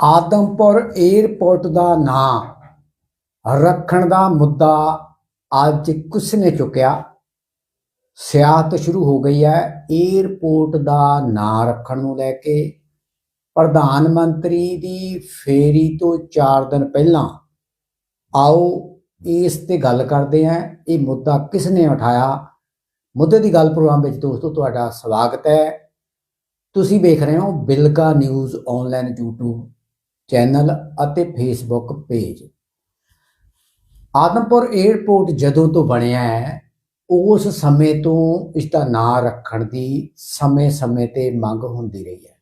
Adampur airport ਦਾ ਨਾਂ ਰੱਖਣ ਦਾ ਮੁੱਦਾ ਅੱਜ ਕਿਸ ਨੇ ਚੁੱਕਿਆ? ਸਿਆਸਤ ਸ਼ੁਰੂ ਹੋ ਗਈ ਹੈ। 에ਅਰਪੋਰਟ ਦਾ ਨਾਂ ਰੱਖਣ ਨੂੰ ਲੈ ਕੇ ਪ੍ਰਧਾਨ ਮੰਤਰੀ ਦੀ ਫੇਰੀ ਤੋਂ 4 ਦਿਨ ਪਹਿਲਾਂ ਆਓ ਇਸ ਤੇ ਗੱਲ ਕਰਦੇ ਹਾਂ। ਇਹ ਮੁੱਦਾ ਕਿਸ ਨੇ ਉਠਾਇਆ? ਮੁੱਦੇ ਦੀ ਗੱਲ ਪ੍ਰੋਗਰਾਮ ਵਿੱਚ ਦੋਸਤੋ ਤੁਹਾਡਾ ਸਵਾਗਤ ਹੈ। ਤੁਸੀਂ ਵੇਖ ਰਹੇ ਹੋ Bilka news online YouTube channel ਅਤੇ ਫੇਸਬੁੱਕ ਪੇਜ। ਆਦਮਪੁਰ 에ਅਰਪੋਰਟ ਜਦੋਂ ਤੋਂ ਬਣਿਆ ਹੈ, ਉਸ ਸਮੇਂ ਤੋਂ ਇਸ ਦਾ ਨਾਂ ਰੱਖਣ ਦੀ ਸਮੇਂ-ਸਮੇਂ ਤੇ ਮੰਗ ਹੁੰਦੀ ਰਹੀ ਹੈ।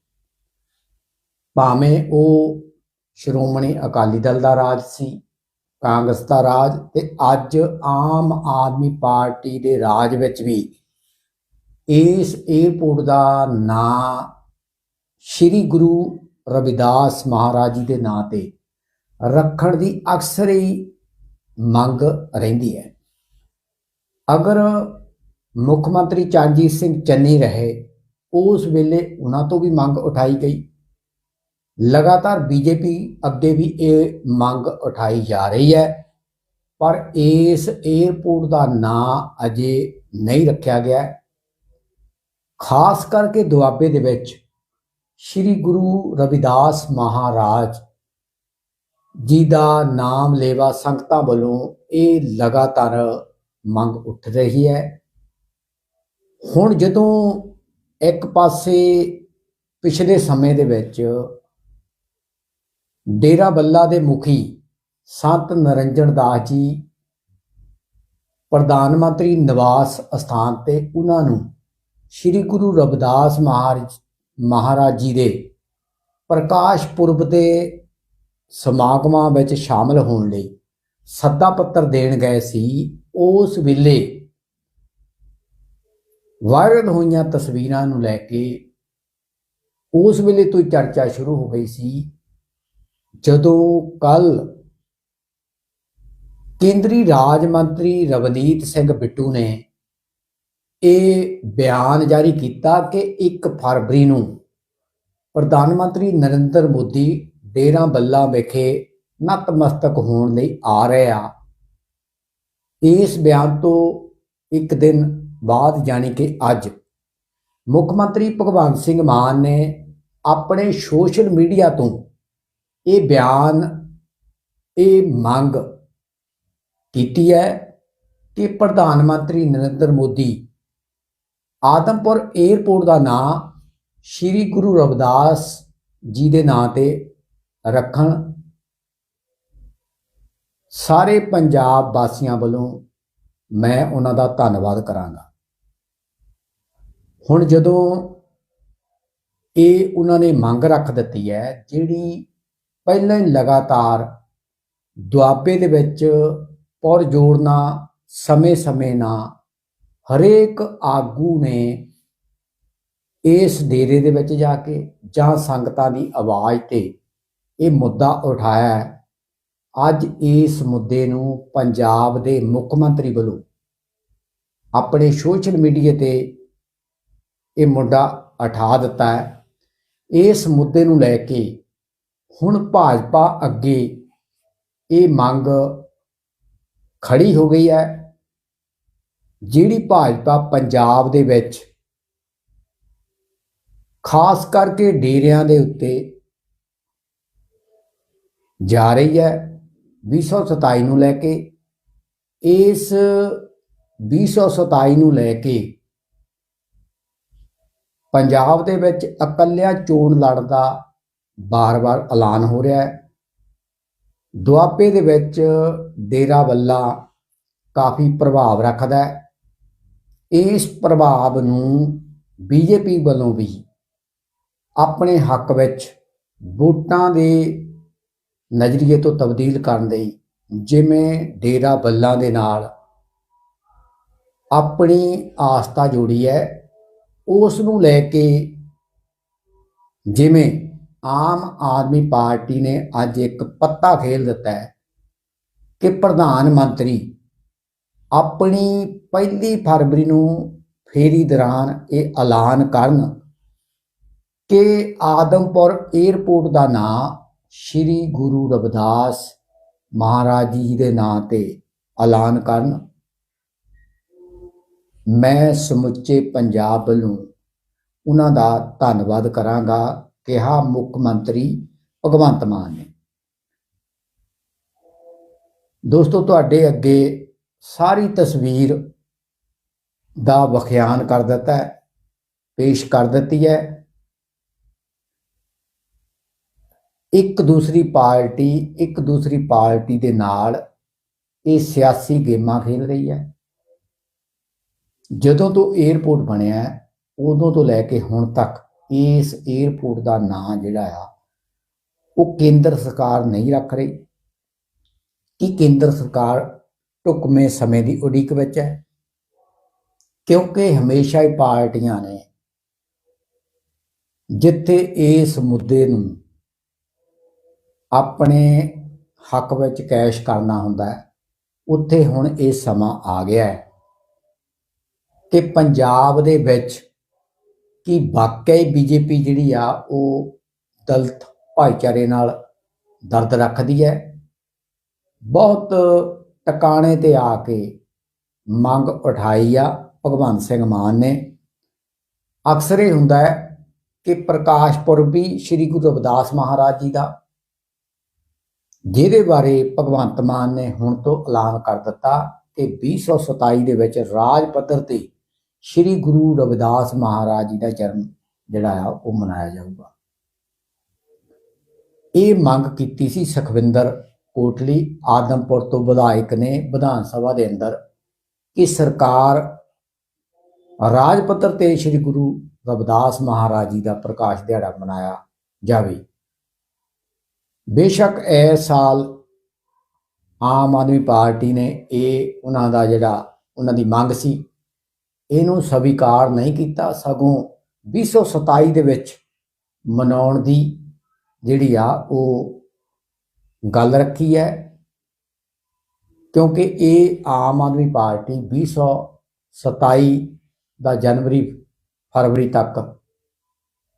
ਭਾਵੇਂ ਉਹ ਸ਼੍ਰੋਮਣੀ ਅਕਾਲੀ ਦਲ ਦਾ ਰਾਜ ਸੀ, ਕਾਂਗਰਸ ਦਾ ਰਾਜ ਤੇ ਅੱਜ ਆਮ ਆਦਮੀ ਪਾਰਟੀ ਦੇ ਰਾਜ ਵਿੱਚ ਵੀ ਇਸ 에ਅਰਪੋਰਟ ਦਾ ਨਾਂ ਸ੍ਰੀ ਗੁਰੂ ਰਵਿਦਾਸ ਮਹਾਰਾਜ ਜੀ ਦੇ ਨਾਂ ਤੇ ਰੱਖਣ ਦੀ ਅਕਸਰ ਹੀ ਮੰਗ ਰਹਿੰਦੀ ਹੈ। ਅਗਰ ਮੁੱਖ ਮੰਤਰੀ ਚਰਨਜੀਤ ਸਿੰਘ ਚੰਨੀ ਰਹੇ, ਉਸ ਵੇਲੇ ਉਹਨਾਂ ਤੋਂ ਵੀ ਮੰਗ ਉਠਾਈ ਗਈ। ਲਗਾਤਾਰ ਬੀਜੇਪੀ ਅੱਗੇ ਵੀ ਇਹ ਮੰਗ ਉਠਾਈ ਜਾ ਰਹੀ ਹੈ, ਪਰ ਇਸ 에ਅਰਪੋਰਟ ਦਾ ਨਾਂ ਅਜੇ ਨਹੀਂ ਰੱਖਿਆ ਗਿਆ। ਖਾਸ ਕਰਕੇ ਦੁਆਬੇ ਦੇ ਵਿੱਚ ਸ੍ਰੀ ਗੁਰੂ ਰਵਿਦਾਸ ਮਹਾਰਾਜ ਜੀ ਦਾ ਨਾਮ ਲੇਵਾ ਸੰਗਤਾਂ ਵੱਲੋਂ ਇਹ ਲਗਾਤਾਰ ਮੰਗ ਉੱਠ ਰਹੀ ਹੈ। ਹੁਣ ਜਦੋਂ ਇੱਕ ਪਾਸੇ ਪਿਛਲੇ ਸਮੇਂ ਦੇ ਵਿੱਚ ਡੇਰਾ ਬੱਲਾ ਦੇ ਮੁਖੀ ਸੰਤ ਨਰਿੰਜਨ ਦਾਸ ਜੀ ਪ੍ਰਧਾਨ ਮੰਤਰੀ ਨਿਵਾਸ ਸਥਾਨ ਤੇ ਉਹਨਾਂ ਨੂੰ ਸ੍ਰੀ ਗੁਰੂ ਰਵਿਦਾਸ ਮਹਾਰਾਜ ਮਹਾਰਾਜ ਜੀ ਦੇ ਪ੍ਰਕਾਸ਼ ਪੁਰਬ ਦੇ ਸਮਾਗਮਾਂ ਵਿੱਚ ਸ਼ਾਮਲ ਹੋਣ ਲਈ ਸੱਦਾ ਪੱਤਰ ਦੇਣ ਗਏ ਸੀ। ਉਸ ਵੇਲੇ ਵਾਇਰਲ ਹੋਈਆਂ ਤਸਵੀਰਾਂ ਨੂੰ ਲੈ ਕੇ ਉਸ ਵੇਲੇ ਤੋਂ ਚਰਚਾ ਸ਼ੁਰੂ ਹੋ ਗਈ ਸੀ। ਜਦੋਂ ਕੱਲ ਕੇਂਦਰੀ ਰਾਜ ਮੰਤਰੀ ਰਵਨੀਤ ਸਿੰਘ ਬਿੱਟੂ ਨੇ ਇਹ ਬਿਆਨ ਜਾਰੀ ਕੀਤਾ ਕਿ 1 ਫਰਵਰੀ ਨੂੰ ਪ੍ਰਧਾਨ ਮੰਤਰੀ ਨਰਿੰਦਰ ਮੋਦੀ ਡੇਰਾ ਬੱਲਾ ਵਿਖੇ ਨਤਮਸਤਕ ਹੋਣ ਲਈ ਆ ਰਹੇ ਆ। ਇਸ ਬਿਆਨ ਤੋਂ ਇੱਕ ਦਿਨ ਬਾਅਦ ਜਾਣੀ ਕਿ ਅੱਜ ਮੁੱਖ ਮੰਤਰੀ ਭਗਵੰਤ ਸਿੰਘ ਮਾਨ ਨੇ ਆਪਣੇ ਸੋਸ਼ਲ ਮੀਡੀਆ ਤੋਂ ਇਹ ਬਿਆਨ, ਇਹ ਮੰਗ ਕੀਤੀ ਹੈ ਕਿ ਪ੍ਰਧਾਨ ਮੰਤਰੀ ਨਰਿੰਦਰ ਮੋਦੀ ਆਦਮਪੁਰ 에ਅਰਪੋਰਟ ਦਾ ਨਾਂ ਸ੍ਰੀ ਗੁਰੂ ਰਵਿਦਾਸ ਜੀ ਦੇ ਨਾਂ ਤੇ ਰੱਖਣ ਸਾਰੇ ਪੰਜਾਬ ਵਾਸੀਆਂ ਵੱਲੋਂ ਮੈਂ ਉਹਨਾਂ ਦਾ ਧੰਨਵਾਦ ਕਰਾਂਗਾ। ਹੁਣ ਜਦੋਂ ਇਹ ਉਹਨਾਂ ਨੇ ਮੰਗ ਰੱਖ ਦਿੱਤੀ ਹੈ, ਜਿਹੜੀ ਪਹਿਲਾਂ ਹੀ ਲਗਾਤਾਰ ਦੁਆਬੇ ਦੇ ਵਿੱਚ ਪੁਰ ਜੋੜਨਾ, ਸਮੇਂ-ਸਮੇਂ ਨਾਲ ਹਰੇਕ ਆਗੂ ਨੇ ਇਸ ਡੇਰੇ ਦੇ ਵਿੱਚ ਜਾ ਕੇ ਜਾਂ ਸੰਗਤਾਂ ਦੀ ਆਵਾਜ਼ ਤੇ ਇਹ ਮੁੱਦਾ ਉਠਾਇਆ ਅੱਜ ਇਸ ਮੁੱਦੇ ਨੂੰ ਪੰਜਾਬ ਦੇ ਮੁੱਖ ਮੰਤਰੀ ਵੱਲੋਂ ਆਪਣੇ ਸੋਸ਼ਲ ਮੀਡੀਆ ਤੇ ਇਹ ਮੁੱਦਾ ਉਠਾ ਦਿੱਤਾ ਹੈ। ਇਸ ਮੁੱਦੇ ਨੂੰ ਲੈ ਕੇ ਹੁਣ ਭਾਜਪਾ ਅੱਗੇ ਇਹ ਮੰਗ ਖੜੀ ਹੋ ਗਈ ਹੈ। ਜਿਹੜੀ ਭਾਜਪਾ ਪੰਜਾਬ ਦੇ ਵਿੱਚ ਖਾਸ ਕਰਕੇ ਡੇਰਿਆਂ ਦੇ ਉੱਤੇ ਜਾ ਰਹੀ ਹੈ 227 ਨੂੰ ਲੈ ਕੇ, ਇਸ 227 ਨੂੰ ਲੈ ਕੇ ਪੰਜਾਬ ਦੇ ਵਿੱਚ ਇਕੱਲਿਆਂ ਚੋਣ ਲੜਨ ਦਾ ਬਾਰ-ਬਾਰ ਐਲਾਨ ਹੋ ਰਿਹਾ ਹੈ। ਦੁਆਬੇ ਦੇ ਵਿੱਚ ਡੇਰਾ ਵੱਲਾ ਕਾਫੀ ਪ੍ਰਭਾਵ ਰੱਖਦਾ ਹੈ। ਇਸ ਪ੍ਰਭਾਵ ਨੂੰ ਬੀਜੇਪੀ ਵੱਲੋਂ ਵੀ ਆਪਣੇ ਹੱਕ ਵਿੱਚ ਵੋਟਾਂ ਦੇ ਨਜ਼ਰੀਏ ਤੋਂ ਤਬਦੀਲ ਕਰਨ ਲਈ ਜਿਵੇਂ ਡੇਰਾ ਬੱਲਾਂ ਦੇ ਨਾਲ ਆਪਣੀ ਆਸਥਾ ਜੋੜੀ ਹੈ, ਉਸ ਨੂੰ ਲੈ ਕੇ ਜਿਵੇਂ ਆਮ ਆਦਮੀ ਪਾਰਟੀ ਨੇ ਅੱਜ ਇੱਕ ਪੱਤਾ ਖੇਲ ਦਿੱਤਾ ਹੈ ਕਿ ਪ੍ਰਧਾਨ ਮੰਤਰੀ ਆਪਣੀ ਪਹਿਲੀ ਫਰਵਰੀ ਨੂੰ ਫੇਰੀ ਦੌਰਾਨ ਇਹ ਐਲਾਨ ਕਰਨ ਕਿ ਆਦਮਪੁਰ 에ਅਰਪੋਰਟ ਦਾ ਨਾਂ ਸ੍ਰੀ ਗੁਰੂ ਰਵਿਦਾਸ ਮਹਾਰਾਜ ਜੀ ਦੇ ਨਾਂ ਤੇ ਐਲਾਨ ਕਰਨ। ਮੈਂ ਸਮੁੱਚੇ ਪੰਜਾਬ ਵੱਲੋਂ ਉਹਨਾਂ ਦਾ ਧੰਨਵਾਦ ਕਰਾਂਗਾ, ਕਿਹਾ ਮੁੱਖ ਮੰਤਰੀ ਭਗਵੰਤ ਮਾਨ ਨੇ। ਦੋਸਤੋ, ਤੁਹਾਡੇ ਅੱਗੇ ਸਾਰੀ ਤਸਵੀਰ ਦਾ ਵਿਖਿਆਨ ਕਰ ਦਿੱਤਾ ਹੈ, ਪੇਸ਼ ਕਰ ਦਿੱਤੀ ਹੈ। ਇੱਕ ਦੂਸਰੀ ਪਾਰਟੀ, ਇੱਕ ਦੂਸਰੀ ਪਾਰਟੀ ਦੇ ਨਾਲ ਇਹ ਸਿਆਸੀ ਗੇਮਾਂ ਖੇਡ ਰਹੀ ਹੈ। ਜਦੋਂ ਤੋਂ 에ਅਰਪੋਰਟ ਬਣਿਆ ਉਦੋਂ ਤੋਂ ਲੈ ਕੇ ਹੁਣ ਤੱਕ ਇਸ 에ਅਰਪੋਰਟ ਦਾ ਨਾਂ ਜਿਹੜਾ ਆ, ਉਹ ਕੇਂਦਰ ਸਰਕਾਰ ਨਹੀਂ ਰੱਖ ਰਹੀ। ਕਿ ਕੇਂਦਰ ਸਰਕਾਰ ਢੁਕਵੇਂ ਸਮੇਂ ਦੀ ਉਡੀਕ ਵਿੱਚ ਹੈ। ਕਿਉਂਕਿ ਹਮੇਸ਼ਾ ਹੀ ਪਾਰਟੀਆਂ ਨੇ ਜਿੱਥੇ ਇਸ ਮੁੱਦੇ ਨੂੰ ਆਪਣੇ ਹੱਕ ਵਿੱਚ ਕੈਸ਼ ਕਰਨਾ ਹੁੰਦਾ ਹੈ, ਉੱਥੇ ਹੁਣ ਇਹ ਸਮਾਂ ਆ ਗਿਆ ਹੈ ਕਿ ਪੰਜਾਬ ਦੇ ਵਿੱਚ ਕੀ ਵਾਕਈ ਬੀਜੇਪੀ ਜਿਹੜੀ ਆ, ਉਹ ਦਲਤ ਭਾਈਚਾਰੇ ਨਾਲ ਦਰਦ ਰੱਖਦੀ ਹੈ। ਬਹੁਤ ਟਿਕਾਣੇ ਤੇ ਆ ਕੇ ਮੰਗ ਉਠਾਈ ਆ, ਭਗਵੰਤ ਸਿੰਘ ਮਾਨ ਨੇ। ਅਕਸਰ ਇਹ ਹੁੰਦਾ ਹੈ ਕਿ ਪ੍ਰਕਾਸ਼ ਪੁਰਬ ਵੀ ਸ੍ਰੀ ਗੁਰੂ ਰਵਿਦਾਸ ਮਹਾਰਾਜ ਜੀ ਦਾ, ਜਿਹਦੇ ਬਾਰੇ ਭਗਵੰਤ ਮਾਨ ਨੇ ਹੁਣ ਤੋਂ ਐਲਾਨ ਕਰ ਦਿੱਤਾ ਕਿ 2027 ਦੇ ਵਿੱਚ ਰਾਜ ਪੱਧਰ ਤੇ ਸ੍ਰੀ ਗੁਰੂ ਰਵਿਦਾਸ ਮਹਾਰਾਜ ਜੀ ਦਾ ਜਨਮ ਜਿਹੜਾ ਆ, ਉਹ ਮਨਾਇਆ ਜਾਊਗਾ। ਇਹ ਮੰਗ ਕੀਤੀ ਸੀ ਸੁਖਵਿੰਦਰ ਕੋਟਲੀ ਆਦਮਪੁਰ ਤੋਂ ਵਿਧਾਇਕ ਨੇ ਵਿਧਾਨ ਸਭਾ ਦੇ ਅੰਦਰ ਕਿ ਸਰਕਾਰ ਰਾਜ ਪੱਤਰ ਤੇ ਸ੍ਰੀ ਗੁਰੂ ਰਵਿਦਾਸ ਮਹਾਰਾਜ ਜੀ ਦਾ ਪ੍ਰਕਾਸ਼ ਦਿਹਾੜਾ ਮਨਾਇਆ ਜਾਵੇ। ਬੇਸ਼ੱਕ ਇਹ ਸਾਲ ਆਮ ਆਦਮੀ ਪਾਰਟੀ ਨੇ ਇਹ ਉਹਨਾਂ ਦਾ ਜਿਹੜਾ ਉਹਨਾਂ ਦੀ ਮੰਗ ਸੀ, ਇਹਨੂੰ ਸਵੀਕਾਰ ਨਹੀਂ ਕੀਤਾ, ਸਗੋਂ 2027 ਦੇ ਵਿੱਚ ਮਨਾਉਣ ਦੀ ਜਿਹੜੀ ਆ ਉਹ ਗੱਲ ਰੱਖੀ ਹੈ, ਕਿਉਂਕਿ ਇਹ ਆਮ ਆਦਮੀ ਪਾਰਟੀ 2027 ਦਾ ਜਨਵਰੀ, ਫਰਵਰੀ ਤੱਕ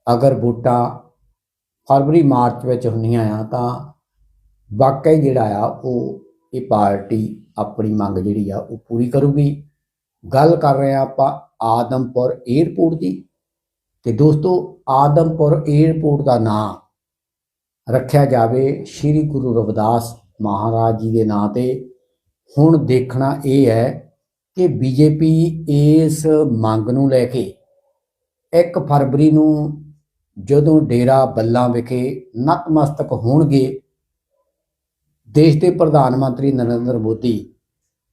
ਅਗਰ ਵੋਟਾਂ ਫਰਵਰੀ, ਮਾਰਚ ਵਿੱਚ ਹੁੰਦੀਆਂ ਆ, ਤਾਂ ਵਾਕਈ ਜਿਹੜਾ ਆ, ਉਹ ਇਹ ਪਾਰਟੀ ਆਪਣੀ ਮੰਗ ਜਿਹੜੀ ਆ, ਉਹ ਪੂਰੀ ਕਰੂਗੀ। ਗੱਲ ਕਰ ਰਹੇ ਆ ਆਪਾਂ ਆਦਮਪੁਰ 에ਅਰਪੋਰਟ ਦੀ। ਤੇ ਦੋਸਤੋ, ਆਦਮਪੁਰ 에ਅਰਪੋਰਟ ਦਾ ਨਾਮ ਰੱਖਿਆ ਜਾਵੇ, ਸ੍ਰੀ ਗੁਰੂ ਰਵਿਦਾਸ ਮਹਾਰਾਜ ਜੀ ਦੇ ਨਾਂ ਤੇ। ਹੁਣ ਦੇਖਣਾ ਇਹ ਹੈ ਕਿ ਬੀਜੇਪੀ ਇਸ ਮੰਗ ਨੂੰ ਲੈ ਕੇ 1 ਫਰਵਰੀ ਨੂੰ ਜਦੋਂ ਡੇਰਾ ਬੱਲਾਂ ਵਿਖੇ ਨਤਮਸਤਕ ਹੋਣਗੇ, ਦੇਸ਼ ਦੇ ਪ੍ਰਧਾਨ ਮੰਤਰੀ ਨਰਿੰਦਰ ਮੋਦੀ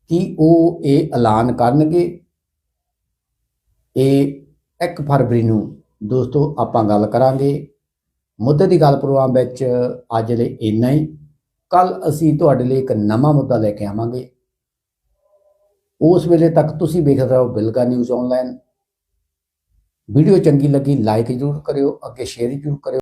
ਕੀ ਉਹ ਇਹ ਐਲਾਨ ਕਰਨਗੇ? ਇਹ 1 ਫਰਵਰੀ ਨੂੰ ਦੋਸਤੋ ਆਪਾਂ ਗੱਲ ਕਰਾਂਗੇ। ਮੁੱਦੇ ਦੀ ਗੱਲ ਪ੍ਰੋਗਰਾਮ ਵਿੱਚ ਅੱਜ ਲਈ ਇੰਨਾ ਹੀ। ਕੱਲ ਅਸੀਂ ਤੁਹਾਡੇ ਲਈ ਇੱਕ ਨਵਾਂ ਮੁੱਦਾ ਲੈ ਕੇ ਆਵਾਂਗੇ। ਉਸ ਵੇਲੇ ਤੱਕ ਤੁਸੀਂ ਵੇਖਦੇ ਰਹੋ ਬਿਲਗਾ ਨਿਊਜ਼ ਆਨਲਾਈਨ ਵੀਡੀਓ ਚੰਗੀ ਲੱਗੀ ਲਾਈਕ ਜ਼ਰੂਰ ਕਰਿਓ, ਅੱਗੇ ਸ਼ੇਅਰ ਜ਼ਰੂਰ ਕਰਿਓ।